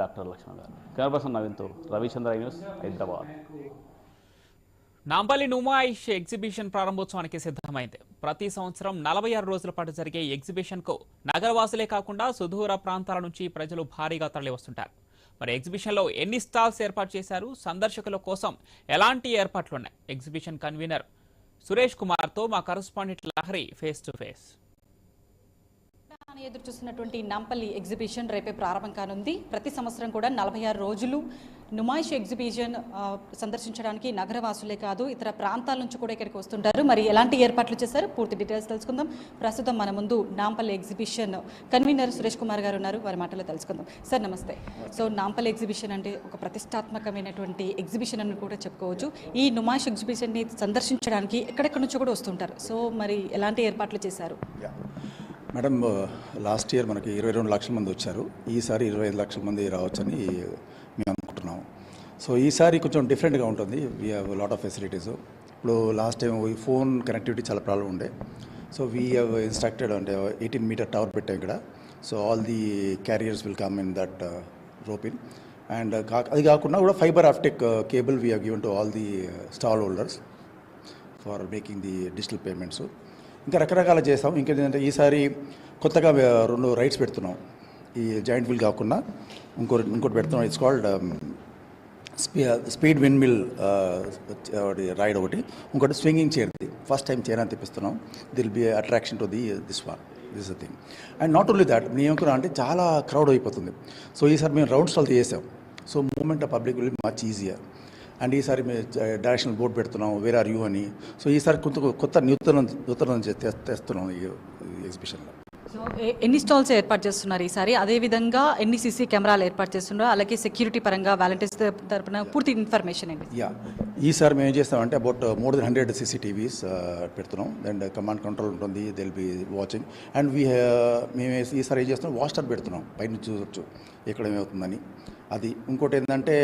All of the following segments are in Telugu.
డాక్టర్ లక్ష్మణ్ గారు. కెమెరా నవీన్తో రవిచంద్ర న్యూస్ హైదరాబాద్. నాంపల్లి నుమాయిష్ ఎగ్జిబిషన్ ప్రారంభోత్సవానికి సిద్ధమైంది. ప్రతి సంవత్సరం నలభై ఆరు రోజుల పాటు జరిగే ఎగ్జిబిషన్కు ఎగ్జిబిషన్కు నగరవాసులే కాకుండా సుదూర ప్రాంతాల నుంచి ప్రజలు భారీగా తరలి వస్తుంటారు మరి ఎగ్జిబిషన్లో ఎన్ని స్టాల్స్ ఏర్పాటు చేశారు? సందర్శకుల కోసం ఎలాంటి ఏర్పాట్లున్నాయి? ఎగ్జిబిషన్ కన్వీనర్ సురేష్ కుమార్తో మా correspondent Lahari face to face. అని ఎదురు చూస్తున్నటువంటి నాంపల్లి ఎగ్జిబిషన్ రేపే ప్రారంభం కానుంది. ప్రతి సంవత్సరం కూడా నలభై ఆరు రోజులు నుమాయిష్ ఎగ్జిబిషన్ సందర్శించడానికి నగరవాసులే కాదు ఇతర ప్రాంతాల నుంచి కూడా ఇక్కడికి వస్తుంటారు. మరి ఎలాంటి ఏర్పాట్లు చేశారు? పూర్తి డీటెయిల్స్ తెలుసుకుందాం. ప్రస్తుతం మన ముందు నాంపల్లి ఎగ్జిబిషన్ కన్వీనర్ సురేష్ కుమార్ గారు ఉన్నారు. వారి మాటలో తెలుసుకుందాం. సార్ నమస్తే. సో నాంపల్లి ఎగ్జిబిషన్ అంటే ఒక ప్రతిష్టాత్మకమైనటువంటి ఎగ్జిబిషన్ అని కూడా చెప్పుకోవచ్చు. ఈ నుమాయిష్ ఎగ్జిబిషన్ని సందర్శించడానికి ఎక్కడెక్కడి నుంచి కూడా వస్తుంటారు. సో మరి ఎలాంటి ఏర్పాట్లు చేశారు? మేడం లాస్ట్ ఇయర్ మనకి ఇరవై రెండు లక్షల మంది వచ్చారు. ఈసారి ఇరవై ఐదు లక్షల మంది రావచ్చని మేము అనుకుంటున్నాం. సో ఈసారి కొంచెం డిఫరెంట్గా ఉంటుంది. We have lot of facilities ఇప్పుడు లాస్ట్ టైం ఈ ఫోన్ కనెక్టివిటీ చాలా ప్రాబ్లం ఉండే. సో వీ హ్యావ్ ఇన్స్ట్రక్టెడ్ అంటే ఎయిటీన్ మీటర్ టవర్ పెట్టాం ఇక్కడ. So all the carriers will come in that roping and అది కాకుండా కూడా fibre optic cable we have given to all the stall holders for making the digital payments ఇంకా రకరకాల చేస్తాం ఇంకేంటంటే ఈసారి కొత్తగా రెండు రైడ్స్ పెడుతున్నాం. ఈ జాయింట్ వీల్ కాకుండా ఇంకో ఇంకోటి పెడుతున్నాం. ఇట్స్ కాల్డ్ స్పీ స్పీడ్ విన్ మిల్ రైడ్ ఒకటి ఇంకోటి స్వింగింగ్ చేరింది first time chair తెప్పిస్తున్నాం. That'll be attraction to the this one this thing and not only that మేము ఏమనుకున్నాం అంటే చాలా క్రౌడ్ అయిపోతుంది. సో ఈసారి మేము రౌండ్ స్టాల్ చేసాం. So movement of public will much easier and ఈసారి మేము డైరెక్షనల్ బోర్డు పెడుతున్నాం వేర్ ఆర్ యూ అని. సో ఈసారి కొంత కొత్త నూతన నూతన తెస్తున్నాం ఈ ఎగ్జిబిషన్లో సో ఎన్ని స్టాల్స్ ఏర్పాటు చేస్తున్నారు ఈసారి? అదే విధంగా ఎన్ని సీసీ కెమెరాలు ఏర్పాటు చేస్తున్నారు? అలాగే సెక్యూరిటీ పరంగా వాలంటీర్స్ తరపున పూర్తి ఇన్ఫర్మేషన్ ఏంటి? యా. ఈసారి మేము ఏం చేస్తామంటే about more than hundred CCTVs పెడుతున్నాం. అండ్ కమాండ్ కంట్రోల్ ఉంటుంది that'll be watching and we మేము ఈసారి ఏం చేస్తున్నాం వాస్టర్ పెడుతున్నాం పైన చూడొచ్చు ఎక్కడ ఏమవుతుందని. అది. ఇంకోటి ఏంటంటే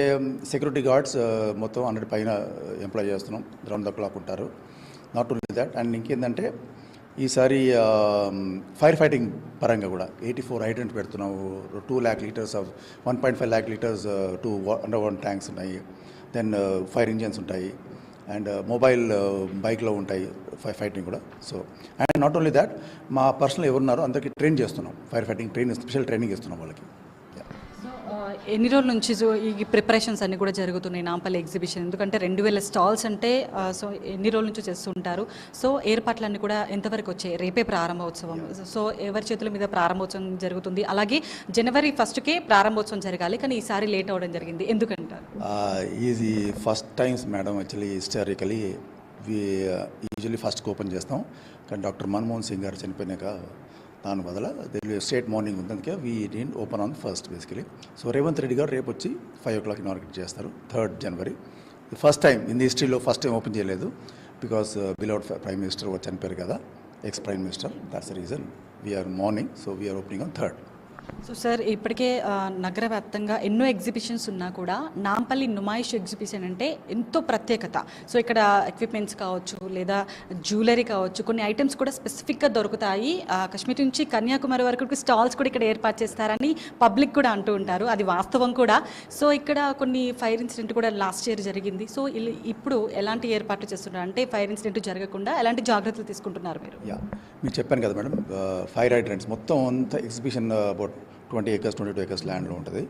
సెక్యూరిటీ గార్డ్స్ మొత్తం హండ్రెడ్ పైన ఎంప్లాయ్ చేస్తున్నాం. రౌండ్ ద క్లాక్ ఉంటారు. నాట్ ఓన్లీ దాట్ అండ్ ఇంకేంటంటే ఈసారి ఫైర్ ఫైటింగ్ పరంగా కూడా ఎయిటీ ఫోర్ హైడ్రెంట్ పెడుతున్నాము two lakh litres of one point five lakh litres two under one tanks ఉన్నాయి. దెన్ ఫైర్ ఇంజన్స్ ఉంటాయి. అండ్ మొబైల్ బైక్లో ఉంటాయి ఫైర్ ఫైటింగ్ కూడా. So and not only that మా పర్సనల్ ఎవరున్నారో అందరికీ ట్రైన్ చేస్తున్నాం. Fire fighting train special training ఇస్తున్నాం వాళ్ళకి. ఎన్ని రోజుల నుంచి ఈ ప్రిపరేషన్స్ అన్ని కూడా జరుగుతున్నాయి నాంపల్లి ఎగ్జిబిషన్? ఎందుకంటే రెండు వేల స్టాల్స్ అంటే సో ఎన్ని రోజుల నుంచి చేస్తుంటారు? సో ఏర్పాట్లన్నీ కూడా ఎంతవరకు వచ్చాయి? రేపే ప్రారంభోత్సవం. సో ఎవరి చేతుల మీద ప్రారంభోత్సవం జరుగుతుంది? అలాగే జనవరి ఫస్ట్కే ప్రారంభోత్సవం జరగాలి కానీ ఈసారి లేట్ అవ్వడం జరిగింది. ఎందుకంటారు? Easy first times madam actually historically usually first open చేస్తాం. కానీ డాక్టర్ మన్మోహన్ సింగ్ గారు చనిపోయినాక దాని బదుల ఢిల్లీ స్టేట్ మార్నింగ్ ఉంది అందుకే we didn't open on first basically so Revanth Reddy గారు రేపు వచ్చి ఫైవ్ ఓ క్లాక్ ఇనార్గేట్ చేస్తారు third January first time in హిస్టరీలో ఫస్ట్ టైం ఓపెన్ చేయలేదు బికాస్ బిలౌడ్ ప్రైమ్ మినిస్టర్ చనిపోయారు కదా ex prime minister that's reason we're mourning so we're opening on third so sir ఇప్పటికే నగర వ్యాప్తంగా ఎన్నో ఎగ్జిబిషన్స్ ఉన్నా కూడా నాంపల్లి నుమాయిష్ ఎగ్జిబిషన్ అంటే ఎంతో ప్రత్యేకత. సో ఇక్కడ ఎక్విప్మెంట్స్ కావచ్చు లేదా జ్యువెలరీ కావచ్చు కొన్ని ఐటమ్స్ కూడా స్పెసిఫిక్గా దొరుకుతాయి. కాశ్మీర్ నుంచి కన్యాకుమారి వరకు స్టాల్స్ కూడా ఇక్కడ ఏర్పాటు చేస్తారని పబ్లిక్ కూడా అంటూ ఉంటారు. అది వాస్తవం కూడా. సో ఇక్కడ కొన్ని ఫైర్ ఇన్సిడెంట్ కూడా లాస్ట్ ఇయర్ జరిగింది. సో ఇప్పుడు ఎలాంటి ఏర్పాట్లు చేస్తున్నారు? అంటే ఫైర్ ఇన్సిడెంట్ జరగకుండా ఎలాంటి జాగ్రత్తలు తీసుకుంటున్నారు మీరు? యా మీకు చెప్పాను కదా మేడం ఫైర్ హైడ్రెంట్స్ మొత్తం అంతా exhibition board twenty acres twenty two acres ల్యాండ్లో ఉంటుంది.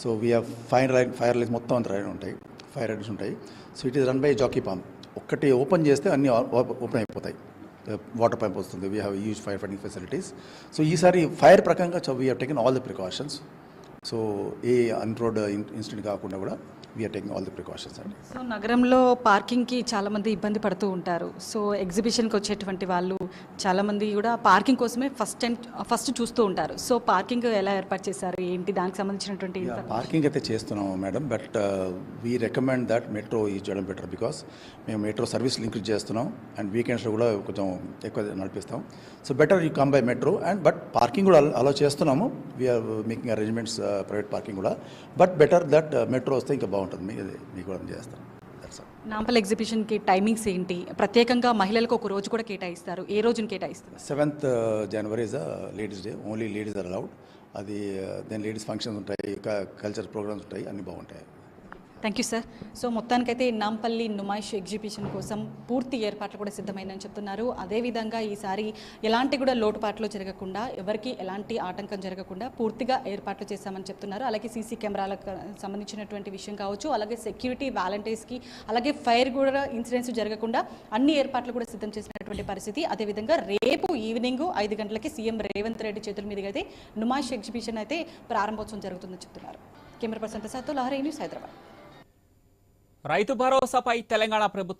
So we have fire line fire lines మొత్తం అంత రైడ్ ఉంటాయి. ఫైర్ రైడ్స్ ఉంటాయి. So it is run by jockey pump ఒక్కటి ఓపెన్ చేస్తే అన్ని ఓపెన్ అయిపోతాయి. వాటర్ పైప్ వస్తుంది. We have use fire fighting facilities so ఈసారి ఫైర్ ప్రకారంగా we have taken all the precautions so a untoward incident కాకుండా కూడా we're taking all the precautions అండి. సో నగరంలో పార్కింగ్కి చాలా మంది ఇబ్బంది పడుతూ ఉంటారు. సో ఎగ్జిబిషన్కి వచ్చేటువంటి వాళ్ళు చాలా మంది కూడా పార్కింగ్ కోసమే ఫస్ట్ టైం ఫస్ట్ చూస్తూ ఉంటారు. సో పార్కింగ్ ఎలా ఏర్పాటు చేశారు? ఏంటి? దానికి సంబంధించినటువంటి పార్కింగ్ అయితే చేస్తున్నాము madam. But we recommend that metro use చేయడం బెటర్ బికాస్ మేము మెట్రో సర్వీస్ లింక్ చేస్తున్నాం. అండ్ వీకెండ్స్లో కూడా కొంచెం ఎక్కువ నడిపిస్తాం. So better you come by metro and but parking కూడా అలా చేస్తున్నాము. We are making arrangements private parking కూడా. బట్ బెటర్ దట్ మెట్రో వస్తే ఇంకా బాగుంటుంది. మీ మీకు కూడా చేస్తాం దట్స్ ఆల్ నాంపల్ ఎగ్జిబిషన్కి టైమింగ్స్ ఏంటి? ప్రత్యేకంగా మహిళలకు ఒక రోజు కూడా కేటాయిస్తారు. ఏ రోజుని కేటాయిస్తారు? Seventh January is the ladies day only ladies are allowed అది దాని లేడీస్ ఫంక్షన్స్ ఉంటాయి కల్చర్ ప్రోగ్రామ్స్ ఉంటాయి అన్నీ బాగుంటాయి. థ్యాంక్ యూ సార్ సో మొత్తానికైతే నాంపల్లి నుమాయిష్ ఎగ్జిబిషన్ కోసం పూర్తి ఏర్పాట్లు కూడా సిద్ధమైందని చెప్తున్నారు. అదేవిధంగా ఈసారి ఎలాంటి కూడా లోటుపాట్లు జరగకుండా ఎవరికి ఎలాంటి ఆటంకం జరగకుండా పూర్తిగా ఏర్పాట్లు చేశామని చెప్తున్నారు. అలాగే సీసీ కెమెరాలకు సంబంధించినటువంటి విషయం కావచ్చు అలాగే సెక్యూరిటీ వాలంటీర్స్కి అలాగే ఫైర్ కూడా ఇన్సిడెంట్స్ జరగకుండా అన్ని ఏర్పాట్లు కూడా సిద్ధం చేసినటువంటి పరిస్థితి. అదేవిధంగా రేపు ఈవినింగ్ ఐదు గంటలకి సీఎం రేవంత్ రెడ్డి చేతుల మీదుగా అయితే నుమాయిష్ ఎగ్జిబిషన్ అయితే ప్రారంభోత్సవం జరుగుతుందని చెప్తున్నారు. కెమెరా పర్సన్ ప్రసాద్తో లహరీ న్యూస్ హైదరాబాద్. రైతు భరోసాపై తెలంగాణ ప్రభుత్వం